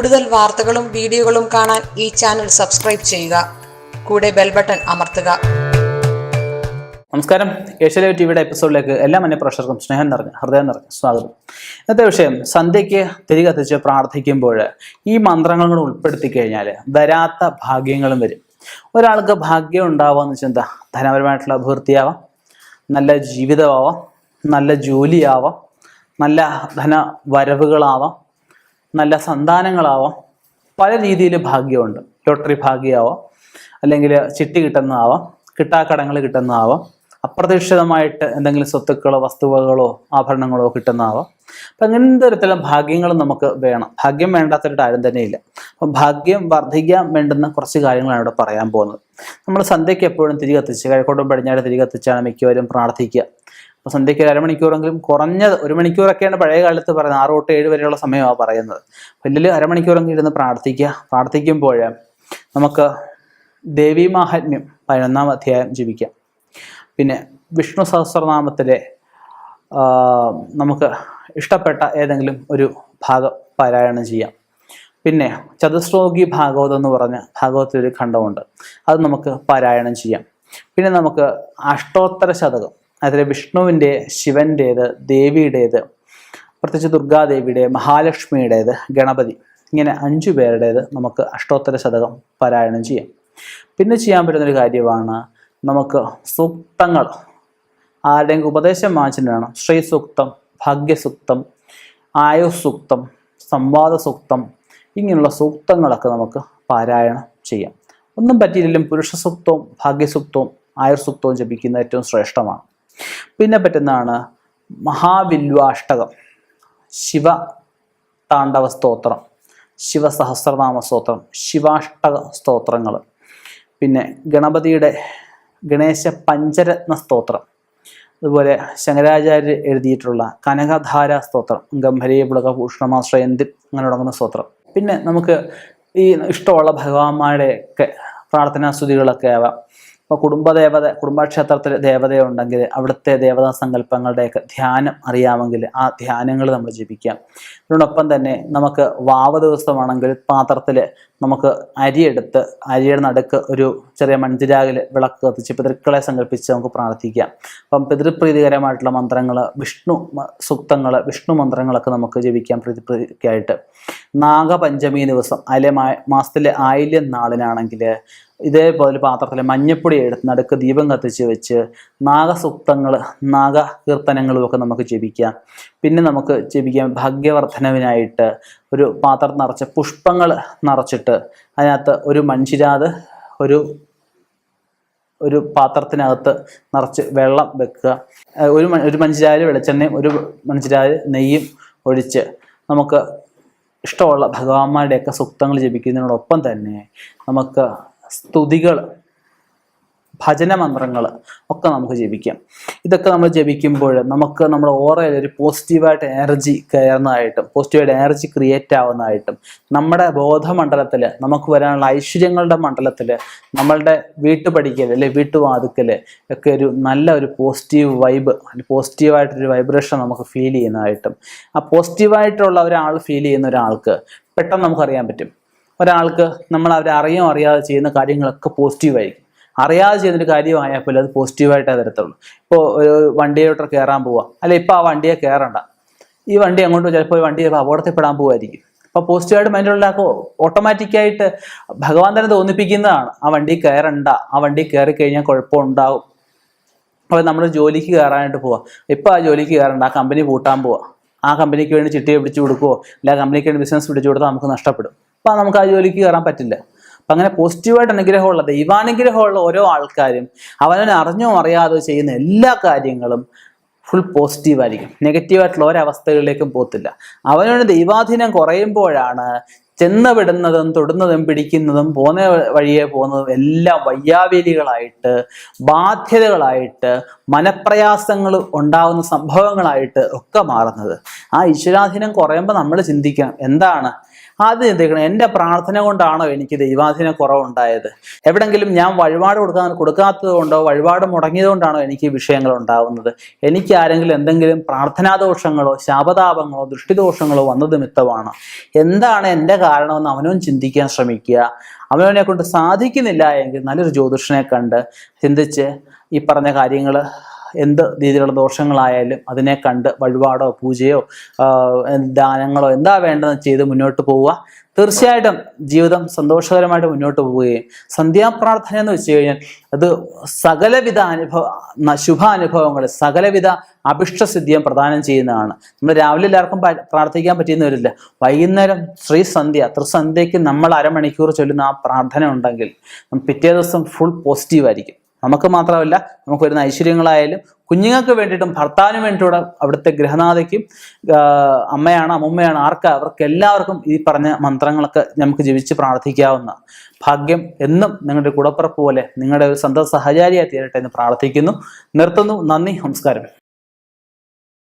കൂടുതൽ വാർത്തകളും വീഡിയോകളും കാണാൻ ഈ ചാനൽ സബ്സ്ക്രൈബ് ചെയ്യുക. കൂടെ ബെൽ ബട്ടൺ അമർത്തുക. നമസ്കാരം. ഏഷ്യാലൈവ് ടിവിയുടെ എപ്പിസോഡിലേക്ക് എല്ലാ മന്യ പ്രേക്ഷകർക്കും സ്നേഹം നിറഞ്ഞ ഹൃദയം നിറഞ്ഞ സ്വാഗതം. ഇന്നത്തെ വിഷയം സന്ധ്യയ്ക്ക് തിരികത്തിച്ച് പ്രാർത്ഥിക്കുമ്പോൾ ഈ മന്ത്രങ്ങൾ കൂടെ ഉൾപ്പെടുത്തി കഴിഞ്ഞാൽ വരാത്ത ഭാഗ്യങ്ങളും വരും. ഒരാൾക്ക് ഭാഗ്യം ഉണ്ടാവുക വെച്ചാൽ എന്താ? ധനപരമായിട്ടുള്ള അഭിവൃദ്ധിയാവാം നല്ല ജീവിതമാവാം നല്ല ജോലിയാവാം നല്ല ധന വരവുകളാവാം നല്ല സന്താനങ്ങളാവാം. പല രീതിയിൽ ഭാഗ്യമുണ്ട്. ലോട്ടറി ഭാഗ്യമാവാം. അല്ലെങ്കിൽ ചിട്ടി കിട്ടുന്നതാവാം. കിട്ടാക്കടങ്ങൾ കിട്ടുന്നതാവാം. അപ്രതീക്ഷിതമായിട്ട് എന്തെങ്കിലും സ്വത്തുക്കളോ വസ്തുവകളോ ആഭരണങ്ങളോ കിട്ടുന്നതാവാം. അപ്പം അങ്ങനെ തരത്തിലുള്ള ഭാഗ്യങ്ങൾ നമുക്ക് വേണം. ഭാഗ്യം വേണ്ടാത്തൊരു കാര്യം തന്നെ ഇല്ല അപ്പം ഭാഗ്യം വർദ്ധിക്കാൻ വേണ്ടുന്ന കുറച്ച് കാര്യങ്ങളാണ് ഇവിടെ പറയാൻ പോകുന്നത്. നമ്മൾ സന്ധ്യയ്ക്ക് എപ്പോഴും തിരികെ കഴിക്കോട്ടും കിഴക്കോട്ടും പടിഞ്ഞാറ് മിക്കവരും പ്രാർത്ഥിക്കുക. അപ്പോൾ സന്ധ്യയ്ക്ക് ഒരു അരമണിക്കൂറെങ്കിലും കുറഞ്ഞത് ഒരു മണിക്കൂറൊക്കെയാണ് പഴയ കാലത്ത് പറയുന്നത്. ആറ് തൊട്ട് ഏഴ് വരെയുള്ള സമയമാണ് പറയുന്നത്. പല്ലിൽ അരമണിക്കൂറെങ്കിലും ഇരുന്ന് പ്രാർത്ഥിക്കുക. പ്രാർത്ഥിക്കുമ്പോൾ നമുക്ക് ദേവീ മാഹാത്മ്യം പതിനൊന്നാം അധ്യായം ജീവിക്കാം പിന്നെ വിഷ്ണു സഹസ്രനാമത്തിലെ നമുക്ക് ഇഷ്ടപ്പെട്ട ഏതെങ്കിലും ഒരു ഭാഗം പാരായണം ചെയ്യാം. പിന്നെ ചതുശ്ലോകി ഭാഗവതം എന്ന് പറഞ്ഞ ഭാഗവത്തിലൊരു ഖണ്ഡമുണ്ട്. അത് നമുക്ക് പാരായണം ചെയ്യാം. പിന്നെ നമുക്ക് അഷ്ടോത്തര ശതകം അതിൽ വിഷ്ണുവിന്റെ ശിവന്റേത് ദേവിയുടേത് പ്രത്യേകിച്ച് ദുർഗാദേവിയുടെ മഹാലക്ഷ്മിയുടേത് ഗണപതി ഇങ്ങനെ അഞ്ചു പേരുടേത് നമുക്ക് അഷ്ടോത്തര ശതകം പാരായണം ചെയ്യാം. പിന്നെ ചെയ്യാൻ പറ്റുന്നൊരു കാര്യമാണ് നമുക്ക് സൂക്തങ്ങൾ. ആരുടെയും ഉപദേശം വാങ്ങിച്ചിട്ട് വേണം ശ്രീസൂക്തം ഭാഗ്യസൂക്തം ആയുസൂക്തം സംവാദസൂക്തം ഇങ്ങനെയുള്ള സൂക്തങ്ങളൊക്കെ നമുക്ക് പാരായണം ചെയ്യാം. ഒന്നും പറ്റിയില്ലെങ്കിലും പുരുഷസൂക്തവും ഭാഗ്യസൂക്തവും ആയുർസൂക്തവും ജപിക്കുന്ന ഏറ്റവും ശ്രേഷ്ഠമാണ്. പിന്നെ പറ്റുന്നതാണ് മഹാവില്വാഷ്ടകം ശിവ താണ്ഡവ സ്തോത്രം ശിവസഹസ്രനാമ സ്തോത്രം ശിവാഷ്ടക സ്തോത്രങ്ങൾ പിന്നെ ഗണപതിയുടെ ഗണേശ പഞ്ചരത്ന സ്തോത്രം അതുപോലെ ശങ്കരാചാര്യർ എഴുതിയിട്ടുള്ള കനകധാര സ്തോത്രം ഗംഭരീയ പുളക ഭൂഷണമാശ്രയന്തി അങ്ങനെ തുടങ്ങുന്ന സ്തോത്രം. പിന്നെ നമുക്ക് ഈ ഇഷ്ടമുള്ള ഭഗവാന്മാരുടെയൊക്കെ പ്രാർത്ഥനാസ്തുതികളൊക്കെ പ്രാർത്ഥനാ ആവാം. ഇപ്പോൾ കുടുംബദേവത കുടുംബക്ഷേത്രത്തിൽ ദേവതയുണ്ടെങ്കിൽ അവിടുത്തെ ദേവതാ സങ്കല്പങ്ങളുടെയൊക്കെ ധ്യാനം അറിയാമെങ്കിൽ ആ ധ്യാനങ്ങൾ നമ്മൾ ജപിക്കാം. ഇതിനോടൊപ്പം തന്നെ നമുക്ക് വാവ ദിവസമാണെങ്കിൽ പാത്രത്തിൽ നമുക്ക് അരിയെടുത്ത് അരിയുടെ നടുക്ക് ഒരു ചെറിയ മൺതിരാകിൽ വിളക്ക് കത്തിച്ച് പിതൃക്കളെ സങ്കല്പിച്ച് നമുക്ക് പ്രാർത്ഥിക്കാം. അപ്പം പിതൃപ്രീതികരമായിട്ടുള്ള മന്ത്രങ്ങൾ വിഷ്ണു സൂക്തങ്ങൾ വിഷ്ണു മന്ത്രങ്ങളൊക്കെ നമുക്ക് ജപിക്കാം പ്രീതിപ്രീതിക്കായിട്ട് നാഗപഞ്ചമി ദിവസം അതിലെ മാ- മാസത്തിലെ ആയില്യം നാളിനാണെങ്കിൽ ഇതേപോലെ പാത്രത്തിൽ മഞ്ഞപ്പൊടി എടുത്ത് നടുക്ക് ദീപം കത്തിച്ച് വെച്ച് നാഗസൂക്തങ്ങൾ നാഗകീർത്തനങ്ങളും ഒക്കെ നമുക്ക് ജപിക്കാം. പിന്നെ നമുക്ക് ജപിക്കാം ഭാഗ്യവർദ്ധനവിനായിട്ട് ഒരു പാത്രം നിറച്ച് പുഷ്പങ്ങൾ നിറച്ചിട്ട് അതിനകത്ത് ഒരു മൺചിരാത് ഒരു ഒരു പാത്രത്തിനകത്ത് നിറച്ച് വെള്ളം വെക്കുക. ഒരു ഒരു മൺചിരാൽ വെളിച്ചെണ്ണയും ഒരു മൺചിരാൽ നെയ്യും ഒഴിച്ച് നമുക്ക് ഇഷ്ടമുള്ള ഭഗവാന്മാരുടെയൊക്കെ സൂക്തങ്ങൾ ജപിക്കുന്നതിനോടൊപ്പം തന്നെ നമുക്ക് സ്തുതികൾ ഭജനമന്ത്രങ്ങൾ ഒക്കെ നമുക്ക് ജപിക്കാം. ഇതൊക്കെ നമ്മൾ ജപിക്കുമ്പോൾ നമുക്ക് നമ്മുടെ ഓറയിൽ ഒരു പോസിറ്റീവായിട്ട് എനർജി കയറുന്നതായിട്ടും പോസിറ്റീവായിട്ട് എനർജി ക്രിയേറ്റ് ആവുന്നതായിട്ടും നമ്മുടെ ബോധമണ്ഡലത്തിൽ നമുക്ക് വരാനുള്ള ഐശ്വര്യങ്ങളുടെ മണ്ഡലത്തിൽ നമ്മളുടെ വീട്ടുപടിക്കൽ അല്ലെ വീട്ടുവാതുക്കൽ ഒക്കെ ഒരു നല്ല ഒരു പോസിറ്റീവ് വൈബ് പോസിറ്റീവായിട്ടൊരു വൈബ്രേഷൻ നമുക്ക് ഫീൽ ചെയ്യുന്നതായിട്ടും. ആ പോസിറ്റീവായിട്ടുള്ള ഒരാൾ ഫീൽ ചെയ്യുന്ന ഒരാൾക്ക് പെട്ടെന്ന് നമുക്കറിയാൻ പറ്റും. ഒരാൾക്ക് നമ്മൾ അവരെ അറിയോ അറിയാതെ ചെയ്യുന്ന കാര്യങ്ങളൊക്കെ പോസിറ്റീവായിരിക്കും അറിയാതെ ചെയ്യുന്നൊരു കാര്യമായാൽ പോലും അത് പോസിറ്റീവായിട്ടേ തരത്തുള്ളൂ ഇപ്പോൾ ഒരു വണ്ടിയിലോട്ട് കയറാൻ പോവാം. അല്ലെ ഇപ്പോൾ ആ വണ്ടിയെ കയറണ്ട ഈ വണ്ടി അങ്ങോട്ട് ചിലപ്പോൾ ഈ വണ്ടി ചിലപ്പോൾ അപകടത്തിൽപ്പെടാൻ പോകുമായിരിക്കും അപ്പോൾ പോസിറ്റീവായിട്ട് മൈൻഡിലുണ്ടാക്കും ഓട്ടോമാറ്റിക്കായിട്ട് ഭഗവാൻ തന്നെ തോന്നിപ്പിക്കുന്നതാണ്. ആ വണ്ടി കയറണ്ട. ആ വണ്ടി കയറി കഴിഞ്ഞാൽ കുഴപ്പമുണ്ടാവും അപ്പോൾ നമ്മൾ ജോലിക്ക് കയറാനായിട്ട് പോവാം. ഇപ്പോൾ ആ ജോലിക്ക് കയറണ്ട. ആ കമ്പനി പൂട്ടാൻ പോവാം. ആ കമ്പനിക്ക് വേണ്ടി ചിട്ടിയെ പിടിച്ചു കൊടുക്കുവോ? അല്ല ആ കമ്പനിക്ക് വേണ്ടി ബിസിനസ് പിടിച്ചു കൊടുത്താൽ നമുക്ക് നഷ്ടപ്പെടും. അപ്പോൾ നമുക്ക് ആ ജോലിക്ക് കയറാൻ പറ്റില്ല. അപ്പം അങ്ങനെ പോസിറ്റീവായിട്ട് അനുഗ്രഹമുള്ള ദൈവാനുഗ്രഹമുള്ള ഓരോ ആൾക്കാരും അവനവൻ അറിഞ്ഞോ അറിയാതോ ചെയ്യുന്ന എല്ലാ കാര്യങ്ങളും ഫുൾ പോസിറ്റീവായിരിക്കും നെഗറ്റീവായിട്ടുള്ള ഒരവസ്ഥകളിലേക്കും പോകത്തില്ല. അവനവന് ദൈവാധീനം കുറയുമ്പോഴാണ് ചെന്ന് വിടുന്നതും തൊടുന്നതും പിടിക്കുന്നതും പോന്ന വഴിയെ പോകുന്നതും എല്ലാം വയ്യാവേലികളായിട്ട് ബാധ്യതകളായിട്ട് മനപ്രയാസങ്ങൾ ഉണ്ടാകുന്ന സംഭവങ്ങളായിട്ട് ഒക്കെ മാറുന്നത്. ആ ഈശ്വരാധീനം കുറയുമ്പോൾ നമ്മൾ ചിന്തിക്കണം എന്താണ്? ആദ്യം ചിന്തിക്കണം എന്റെ പ്രാർത്ഥന കൊണ്ടാണോ എനിക്ക് ദൈവാധീന കുറവുണ്ടായത്? എവിടെങ്കിലും ഞാൻ വഴിപാട് കൊടുക്കാൻ കൊടുക്കാത്തത് കൊണ്ടോ വഴിപാട് മുടങ്ങിയത് കൊണ്ടാണോ എനിക്ക് വിഷയങ്ങൾ ഉണ്ടാവുന്നത്? എനിക്ക് ആരെങ്കിലും എന്തെങ്കിലും പ്രാർത്ഥനാദോഷങ്ങളോ ശാപതാപങ്ങളോ ദൃഷ്ടിദോഷങ്ങളോ വന്നത് മിത്തമാണ്? എന്താണ് എന്റെ കാരണമെന്ന് അവനവൻ ചിന്തിക്കാൻ ശ്രമിക്കുക. അവനവനെ കൊണ്ട് സാധിക്കുന്നില്ല എങ്കിൽ നല്ലൊരു ജ്യോതിഷനെ കണ്ട് ചിന്തിച്ച് ഈ പറഞ്ഞ കാര്യങ്ങൾ എന്ത് രീതിയിലുള്ള ദോഷങ്ങളായാലും അതിനെ കണ്ട് വഴിപാടോ പൂജയോ ദാനങ്ങളോ എന്താ വേണ്ടതെന്ന് ചെയ്ത് മുന്നോട്ട് പോവുക. തീർച്ചയായിട്ടും ജീവിതം സന്തോഷകരമായിട്ട് മുന്നോട്ട് പോവുകയും സന്ധ്യാപ്രാർത്ഥന എന്ന് വെച്ച് കഴിഞ്ഞാൽ അത് സകലവിധ അനുഭവ ശുഭ ശുഭാനുഭവങ്ങൾ സകലവിധ അഭിഷ്ടസിദ്ധിയും പ്രദാനം ചെയ്യുന്നതാണ്. നമ്മൾ രാവിലെ എല്ലാവർക്കും പ്രാർത്ഥിക്കാൻ പറ്റിയെന്ന് വരില്ല വൈകുന്നേരം ശ്രീസന്ധ്യ ത്രിസന്ധ്യയ്ക്ക് നമ്മൾ അരമണിക്കൂർ ചൊല്ലുന്ന ആ പ്രാർത്ഥന ഉണ്ടെങ്കിൽ പിറ്റേ ദിവസം ഫുൾ പോസിറ്റീവ് ആയിരിക്കും. നമുക്ക് മാത്രമല്ല നമുക്ക് വരുന്ന ഐശ്വര്യങ്ങളായാലും കുഞ്ഞുങ്ങൾക്ക് വേണ്ടിയിട്ടും ഭർത്താവിന് വേണ്ടിയിട്ടുള്ള അവിടുത്തെ ഗൃഹനാഥയ്ക്കും അമ്മയാണ് അമ്മുമ്മയാണ് ആർക്കാ അവർക്ക് എല്ലാവർക്കും ഈ പറഞ്ഞ മന്ത്രങ്ങളൊക്കെ നമുക്ക് ജീവിച്ച് പ്രാർത്ഥിക്കാവുന്ന ഭാഗ്യം എന്നും നിങ്ങളുടെ കുടപ്പുറപ്പ് പോലെ നിങ്ങളുടെ ഒരു സന്തത സഹചാരിയായി തീരട്ടെ എന്ന് പ്രാർത്ഥിക്കുന്നു. നിർത്തുന്നു. നന്ദി. നമസ്കാരം.